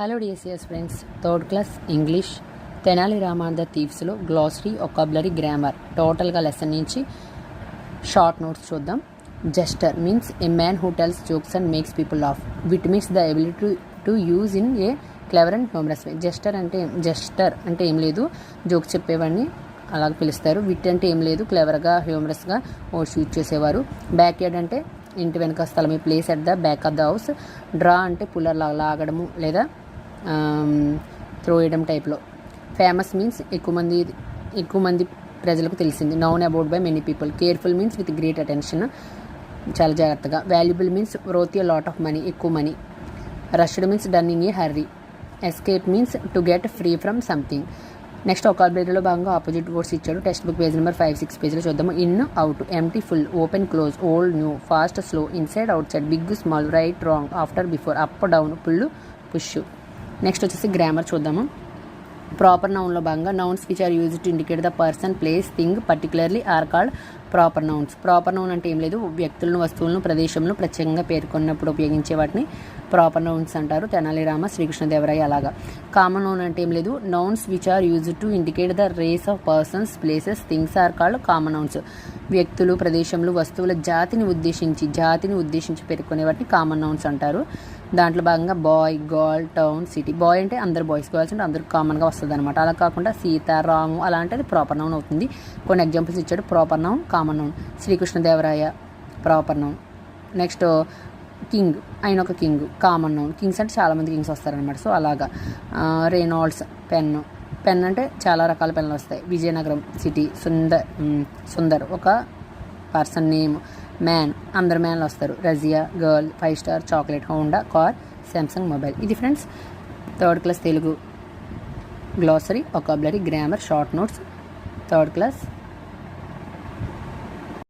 Hello DSS friends third class English Tenali రామాంధ్ర థీవ్స్లో glossary vocabulary grammar టోటల్గా lesson నుంచి short notes చూద్దాం. Jester means a man who tells jokes and makes people laugh wit means the ability to use in a clever and humorous way jester అంటే jester అంటే ఏం లేదు. Jokes చెప్పేవాడిని అలాగ పిలుస్తారు. విట్ అంటే ఏం లేదు. క్లెవర్గా హ్యూమరస్గా ఓ షూట్ చేసేవారు. బ్యాక్ యార్డ్ అంటే ఇంటి వెనక స్థలం ఈ place at the back of the house draw అంటే పుల్లర్ లాగడము లేదా త్రో వేయడం టైప్లో ఫేమస్ మీన్స్ ఎక్కువ మంది ఎక్కువ మంది ప్రజలకు తెలిసింది. Known about by many people careful means with great attention చాలా జాగ్రత్తగా. Valuable means worth a lot of money ఎక్కువ money rushed means done in a hurry escape means to get free from something next ఒకాబులరీలో భాగంగా opposite words ఇచ్చాడు. Textbook page number five six పేజ్లో చూద్దాము. In out empty full open close old new fast slow inside outside big small right wrong after before up down pull push next వచ్చేసి grammar చూద్దాము. Proper నౌన్లో భాగంగా nouns which are use to indicate the person place thing particularly are called proper nouns proper noun అంటే ఏం లేదు. వ్యక్తులను వస్తువులను ప్రదేశంలో ప్రత్యేకంగా పేర్కొన్నప్పుడు ఉపయోగించే వాటిని ప్రాపర్ నౌన్స్ అంటారు. తెనాలి రామ శ్రీకృష్ణదేవరాయ అలాగా. కామన్ నౌన్ అంటే ఏం లేదు. Nouns which are use to indicate the race of persons places things are called common nouns వ్యక్తులు ప్రదేశంలో వస్తువుల జాతిని ఉద్దేశించి జాతిని ఉద్దేశించి పేర్కొనే వాటిని కామన్ నౌన్స్ అంటారు. దాంట్లో భాగంగా boy girl town city boy అంటే అందరు బాయ్స్ గర్ల్స్ అంటే అందరు కామన్గా వస్తుంది అనమాట అలా కాకుండా సీత రాము అలా అంటే అది ప్రాపర్ నౌన్ అవుతుంది. కొన్ని ఎగ్జాంపుల్స్ ఇచ్చాడు. Proper noun common noun Srikrishnadevaraya proper noun. Next king ఆయన ఒక కింగ్ కామన్ నౌన్. కింగ్స్ అంటే చాలామంది కింగ్స్ వస్తారనమాట సో అలాగా. Reynolds pen. పెన్ అంటే చాలా రకాల పెన్లు వస్తాయి. విజయనగరం సిటీ సుందర్ సుందర్ ఒక పర్సన్ నేమ్. మ్యాన్ అందరు మ్యాన్లు వస్తారు. Razia girl five star chocolate Honda car Samsung mobile. ఇది friends third class Telugu glossary vocabulary grammar short notes third class